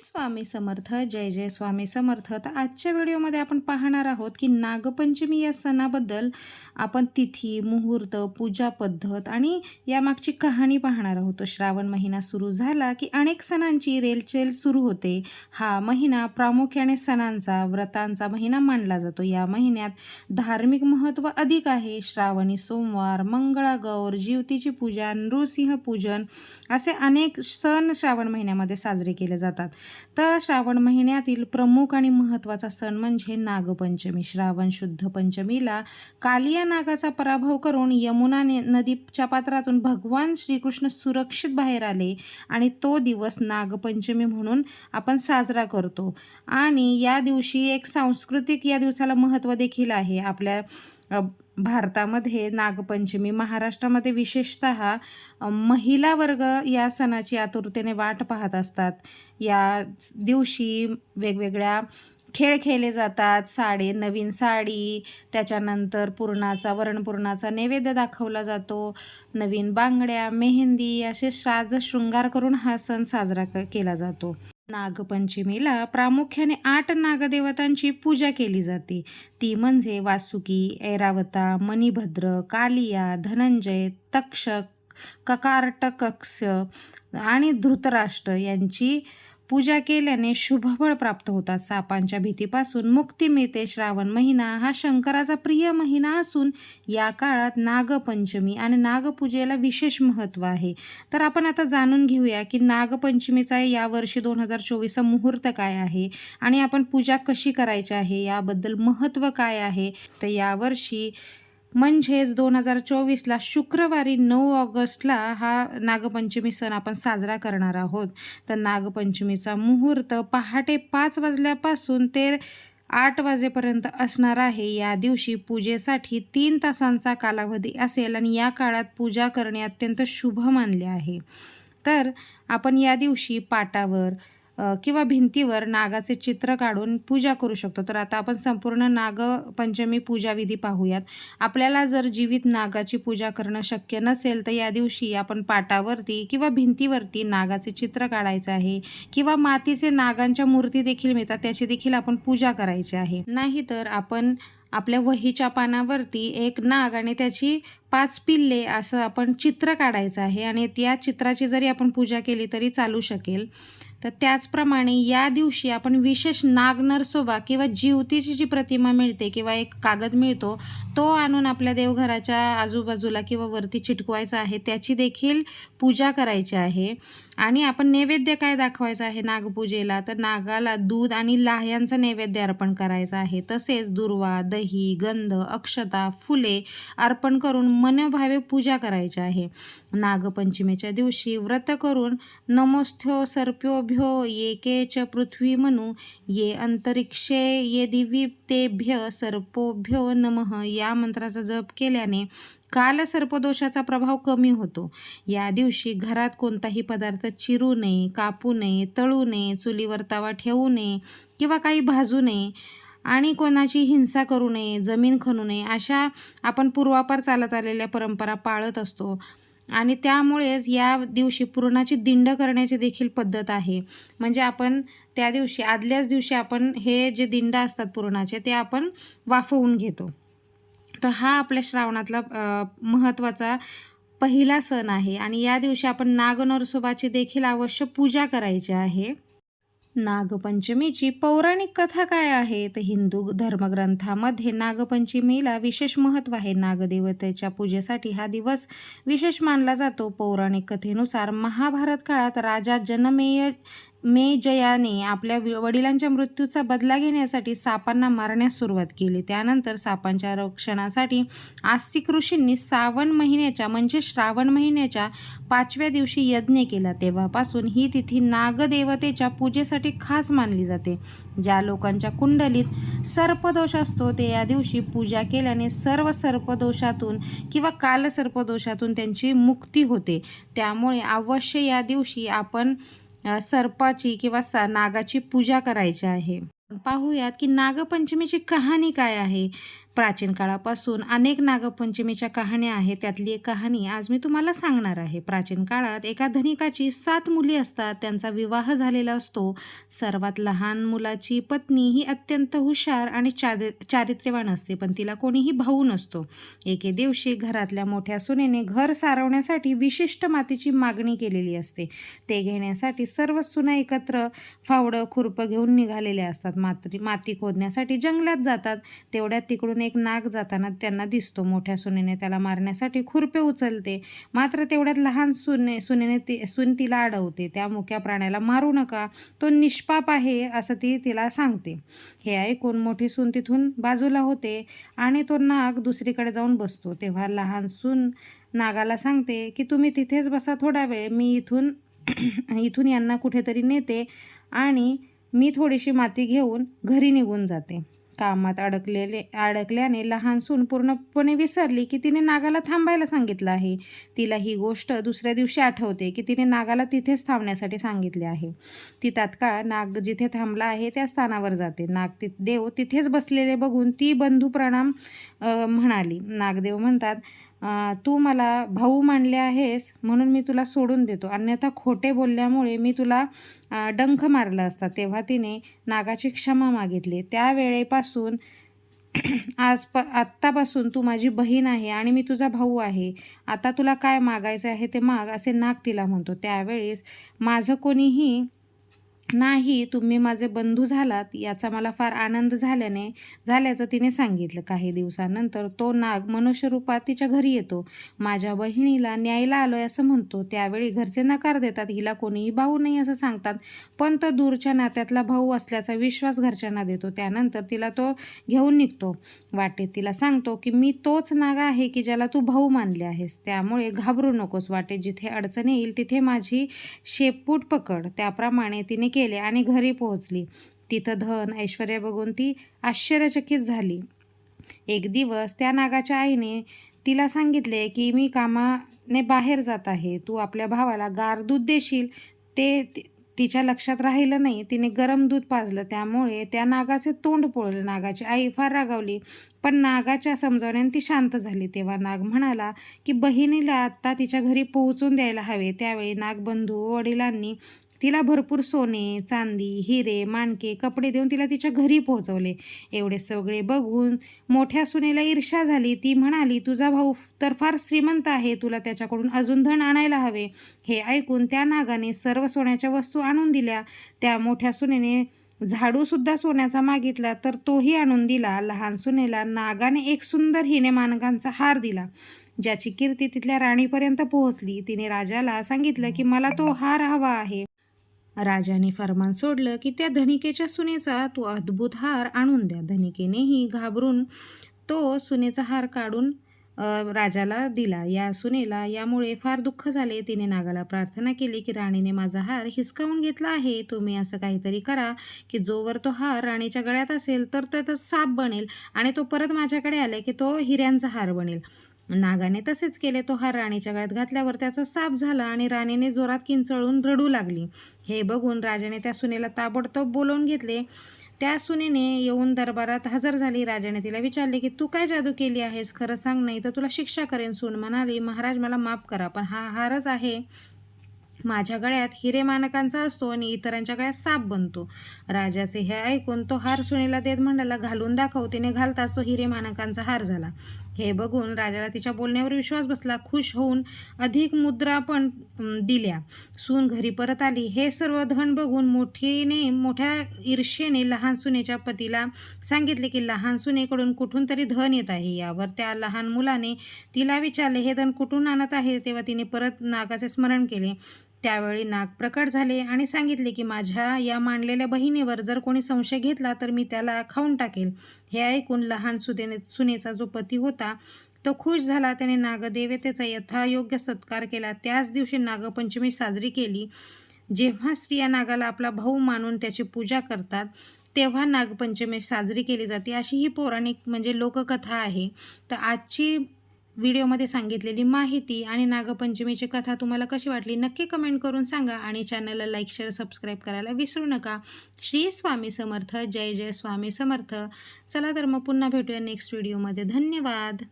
स्वामी समर्थ जय जय स्वामी समर्थ. तर आजच्या व्हिडिओमध्ये आपण पाहणार आहोत की नागपंचमी या सणाबद्दल आपण तिथी मुहूर्त पूजा पद्धत आणि यामागची कहाणी पाहणार आहोत. तो श्रावण महिना सुरू झाला की अनेक सणांची रेलचेल सुरू होते. हा महिना प्रामुख्याने सणांचा व्रतांचा महिना मानला जातो. या महिन्यात धार्मिक महत्त्व अधिक आहे. श्रावणी सोमवार मंगळागौर जीवतीची पूजा नृसिंह पूजन असे अनेक सण श्रावण महिन्यामध्ये साजरे केले जातात. तर श्रावण महिन्यातील प्रमुख आणि महत्त्वाचा सण म्हणजे नागपंचमी. श्रावण शुद्ध पंचमीला कालिया नागाचा पराभव करून यमुना नदीच्या पात्रातून भगवान श्रीकृष्ण सुरक्षित बाहेर आले आणि तो दिवस नागपंचमी म्हणून आपण साजरा करतो. आणि या दिवशी एक सांस्कृतिक या दिवसाला महत्त्व देखील आहे. आपल्या भारतामध्ये नागपंचमी महाराष्ट्रामध्ये विशेषत महिला वर्ग या सणाची आतुरतेने वाट पाहत असतात. या दिवशी वेगवेगळ्या खेळ खेळले जातात. साडे नवीन साडी त्याच्यानंतर पुरणाचा वरणपुरणाचा नैवेद्य दाखवला जातो. नवीन बांगड्या मेहंदी असे साज शृंगार करून हा सण साजरा क- केला जातो. नागपंचमीला प्रामुख्याने आठ नागदेवतांची पूजा केली जाते. ती म्हणजे वासुकी ऐरावता मणिभद्र कालिया धनंजय तक्षक ककार्टकक्ष आणि धृतराष्ट्र यांची पूजा केल्याने शुभफळ प्राप्त होतात. सापांच्या भीतीपासून मुक्ती मिळते. श्रावण महिना हा शंकराचा प्रिय महिना असून या काळात नागपंचमी आणि नागपूजेला विशेष महत्त्व आहे. तर आपण आता जाणून घेऊया की नागपंचमीचा यावर्षी दोन हजार चोवीसचा मुहूर्त काय आहे आणि आपण पूजा कशी करायची आहे? याबद्दल महत्त्व काय आहे? तर यावर्षी म्हणजेच दोन हजार चोवीसला शुक्रवारी नऊ ऑगस्टला हा नागपंचमी सण आपण साजरा करणार आहोत. तर नागपंचमीचा मुहूर्त पहाटे पाच वाजल्यापासून ते आठ वाजेपर्यंत असणार आहे. या दिवशी पूजेसाठी तीन तासांचा कालावधी असेल आणि या काळात पूजा करणे अत्यंत शुभ मानले आहे. तर आपण या दिवशी पाटावर किंवा भिंतीवर नागाचे चित्र काढून पूजा करू शकतो. तर आता आपण संपूर्ण नागपंचमी पूजाविधी पाहूयात. आपल्याला जर जीवित नागाची पूजा करणं शक्य नसेल तर या दिवशी आपण पाटावरती किंवा भिंतीवरती नागाचे चित्र काढायचं आहे किंवा मातीचे नागांच्या मूर्ती देखील मिळतात त्याची देखील आपण पूजा करायची आहे. नाहीतर आपण आपल्या वहीच्या पानावरती एक नाग आणि त्याची पाच पिल्ले असं आपण चित्र काढायचं आहे आणि त्या चित्राची जरी आपण पूजा केली तरी चालू शकेल. तर त्याचप्रमाणे या दिवशी आपण विशेष नाग नरसोबा किंवा जीवतीची जी प्रतिमा मिळते किंवा एक कागद मिळतो तो आणून आपल्या देवघराच्या आजूबाजूला किंवा वरती चिटकवायचा आहे त्याची देखील पूजा करायची आहे. आणि आपण नैवेद्य काय दाखवायचं आहे नागपूजेला? तर नागाला दूध आणि लाह्यांचा नैवेद्य अर्पण करायचा आहे. तसेच दुर्वा दही गंध अक्षता फुले अर्पण करून मनभावे पूजा करायची आहे. नागपंचमीच्या दिवशी व्रत करून नमोस्थ्यो सर्प्यो भ्यो ये के च पृथ्वी मनु ये अंतरिक्षे ये दिवीप्तेभ्य सर्पोभ्यो नमः. या मंत्राचा जप केल्याने काल सर्पदोषाचा प्रभाव कमी होतो. या दिवशी घरात कोणताही पदार्थ चिरू नये कापू नये तळू नये चुलीवर तवा ठेवू नये किंवा काही भाजू नये आणि कोणाची हिंसा करू नये जमीन खणू नये अशा आपण पूर्वापार चालत आलेल्या परंपरा पाळत असतो. आणि त्यामुळेच या दिवशी पुरणाची दिंड करण्याची देखील पद्धत आहे. म्हणजे आपण त्या दिवशी आदल्याच दिवशी आपण हे जे दिंड असतात पुरणाचे ते आपण वाफवून घेतो. तर हा आपल्या श्रावणातला महत्त्वाचा पहिला सण आहे. आणि या दिवशी आपण नागनरसोबाची देखील अवश्य पूजा करायची आहे. नागपंचमीची पौराणिक कथा काय आहे तर हिंदू धर्मग्रंथामध्ये नागपंचमीला विशेष महत्त्व आहे. नागदेवतेच्या पूजेसाठी हा दिवस विशेष मानला जातो. पौराणिक कथेनुसार महाभारत काळात राजा जनमेय मेजयाने आपल्या वडिलांच्या मृत्यूचा बदला घेण्यासाठी सापांना मारण्यास सुरुवात केली. त्यानंतर सापांच्या रक्षणासाठी आस्तिक ऋषींनी श्रावण महिन्याच्या म्हणजे श्रावण महिन्याच्या पाचव्या दिवशी यज्ञ केला. तेव्हापासून ही तिथी नागदेवतेच्या पूजेसाठी खास मानली जाते. ज्या लोकांच्या कुंडलीत सर्पदोष असतो ते या दिवशी पूजा केल्याने सर्व सर्पदोषातून किंवा कालसर्पदोषातून त्यांची मुक्ती होते. त्यामुळे अवश्य या दिवशी आपण सर्पाची किंवा सा नागाची पूजा करायची आहे. पाहूयात की नागपंचमीची कहाणी काय आहे? प्राचीन काळापासून अनेक नागपंचमीच्या कहाण्या आहेत. त्यातली एक कहाणी आज मी तुम्हाला सांगणार आहे. प्राचीन काळात एका धनिकाची सात मुली असतात. त्यांचा विवाह झालेला असतो. सर्वात लहान मुलाची पत्नी ही अत्यंत हुशार आणि चाद चारित्र्यवान असते पण तिला कोणीही भाऊ नसतो. एके दिवशी घरातल्या मोठ्या सुनेने घर सारवण्यासाठी विशिष्ट मातीची मागणी केलेली असते. ते घेण्यासाठी सर्व सुना एकत्र फावडं खुरपं घेऊन निघालेल्या असतात. मात्री माती खोदण्यासाठी जंगलात जातात. तेवढ्यात तिकडून एक नाग जाताना त्यांना दिसतो मोठ्या सुनेने. त्याला मारण्यासाठी खुरपे उचलते. मात्र तेवढ्यात लहान सुने सुनेने ती सुन तिला अडवते. त्या मुक्या प्राण्याला मारू नका. तो निष्पाप आहे असं ती तिला सांगते. हे ऐकून मोठी सून तिथून बाजूला होते आणि तो नाग दुसरीकडे जाऊन बसतो. तेव्हा लहान सून नागाला सांगते की तुम्ही तिथेच बसा थोडा वेळ. मी इथून इथून यांना कुठेतरी नेते आणि मी थोडीशी माती घेऊन घरी निघून जाते. कामात अडकलेले अडकल्याने लहान सून पूर्णपणे विसरली की तिने नागाला थांबायला सांगितलं आहे. तिला ही गोष्ट दुसऱ्या दिवशी आठवते की तिने नागाला तिथेच थांबण्यासाठी सांगितले आहे. ती तात्काळ नाग जिथे थांबला आहे त्या स्थानावर जाते. नाग ति देव तिथेच बसलेले बघून ती बंधू प्रणाम म्हणाली. नागदेव म्हणतात तू मला भाऊ मानले आहेस म्हणून मी तुला सोडून देतो. अन्यथा खोटे बोलल्यामुळे मी तुला डंख मारला असता. तेव्हा तिने नागाची क्षमा मागितली. त्यावेळेपासून आज प आत्तापासून तू माझी बहीण आहे आणि मी तुझा भाऊ आहे. आता तुला काय मागायचं आहे ते माग असे नाग तिला म्हणतो. त्यावेळेस माझं कोणीही नाही तुम्ही माझे बंधू झालात याचा मला फार आनंद झाल्याने झाल्याचं तिने सांगितलं. काही दिवसानंतर तो नाग मनुष्यरूपात तिच्या घरी येतो. माझ्या बहिणीला न्यायला आलोय असं म्हणतो. त्यावेळी घरचे नकार देतात. हिला कोणीही भाऊ नाही असं सांगतात. पण तो दूरच्या नात्यातला भाऊ असल्याचा विश्वास घरच्यांना देतो. त्यानंतर तिला तो घेऊन निघतो. वाटेत तिला सांगतो की मी तोच नाग आहे की ज्याला तू भाऊ मानले आहेस. त्यामुळे घाबरू नकोस. वाटेत जिथे अडचण येईल तिथे माझी शेपूट पकड. त्याप्रमाणे तिने केले. केले आणि घरी पोहोचली. तिथं धन ऐश्वर्या बघून ती आश्चर्यचकित झाली. एक दिवस त्या नागाच्या आईने तिला सांगितले की मी कामाने बाहेर जात आहे. तू आपल्या भावाला गार दूध देशील. ते तिच्या लक्षात राहिलं नाही. तिने गरम दूध पाजलं. त्यामुळे त्या नागाचे तोंड पोळलं. नागाची आई फार रागावली पण नागाच्या समजावण्याने ती शांत झाली. तेव्हा नाग म्हणाला की बहिणीला आत्ता तिच्या घरी पोहोचून द्यायला हवे. त्यावेळी नागबंधू वडिलांनी तिला भरपूर सोने चांदी हिरे माणके कपडे देऊन तिला तिच्या घरी पोहोचवले. एवढे सगळे बघून मोठ्या सुनेला ईर्ष्या झाली. ती म्हणाली तुझा भाऊ तर फार श्रीमंत आहे. तुला त्याच्याकडून अजून धन आणायला हवे. हे ऐकून त्या नागाने सर्व सोन्याच्या वस्तू आणून दिल्या. त्या मोठ्या सुनेने झाडूसुद्धा सोन्याचा मागितला तर तोही आणून दिला. लहान सुनेला नागाने एक सुंदर हिने मानकांचा हार दिला ज्याची कीर्ती तिथल्या राणीपर्यंत पोहोचली. तिने राजाला सांगितलं की मला तो हार हवा आहे. राजाने फरमान सोडलं की त्या धनिकेच्या सुनेचा तो अद्भुत हार आणून द्या. धनिकेनेही घाबरून तो सुनेचा हार काढून राजाला दिला. या सुनेला यामुळे फार दुःख झाले. तिने नागाला प्रार्थना केली की राणीने माझा हार हिसकावून घेतला आहे. तुम्ही असं काहीतरी करा की जोवर तो हार राणीच्या गळ्यात असेल तर तो साप बनेल आणि तो परत माझ्याकडे आले की तो हिऱ्यांचा हार बनेल. नागाने तसेच केले. तो हार राणीच्या गळ्यात घातल्यावर त्याचा साप झाला आणि राणीने जोरात किंचळून रडू लागली. हे बघून राजाने त्या सुनेला ताबडतोब बोलवून घेतले. त्या सुनेने येऊन दरबारात हजर झाली. राजाने तिला विचारले की तू काय जादू केली आहेस? खरं सांग नाही तर तुला शिक्षा करेन सून. म्हणाली महाराज मला माफ करा पण हा हारच आहे. माझ्या गळ्यात हिरे मानकांचा असतो आणि इतरांच्या गळ्यात साप बनतो. राजाचे हे ऐकून तो हार सुनेला देत म्हणाला घालून दाखव. तिने घालताच तो हिरे मानकांचा हार झाला. हे बघून राजाला तिच्या बोलण्यावर विश्वास बसला. खुश होऊन अधिक मुद्रा पण दिल्या. सून घरी परत आली. हे सर्व धन बघून मोठीने मोठ्या ईर्ष्येने लहान सुनेच्या पतीला सांगितले की लहान सुनेकडून कुठून तरी धन येत आहे. यावर त्या लहान मुलाने तिला विचारले हे धन कुठून आणत आहे? तेव्हा तिने परत नागाचे स्मरण केले. त्यावेळी नाग प्रकट झाले आणि सांगितले की माझ्या या मांडलेल्या बहिणीवर जर कोणी संशय घेतला तर मी त्याला खाऊन टाकेल. हे ऐकून लहान सुदेने सुनेचा जो पती होता तो खुश झाला. त्याने नागदेवतेचा यथायोग्य सत्कार केला. त्याच दिवशी नागपंचमी साजरी केली. जेव्हा स्त्रिया नागाला आपला भाऊ मानून त्याची पूजा करतात तेव्हा नागपंचमी साजरी केली जाते. अशी ही पौराणिक म्हणजे लोककथा आहे. तर आजची व्हिडिओमध्ये सांगितलेली माहिती आणि नागपंचमीची कथा तुम्हाला कशी वाटली नक्की कमेंट करून सांगा आणि चॅनलला लाईक शेअर सबस्क्राईब करायला विसरू नका. श्री स्वामी समर्थ जय जय स्वामी समर्थ. चला तर मग पुन्हा भेटूया नेक्स्ट व्हिडिओमध्ये धन्यवाद.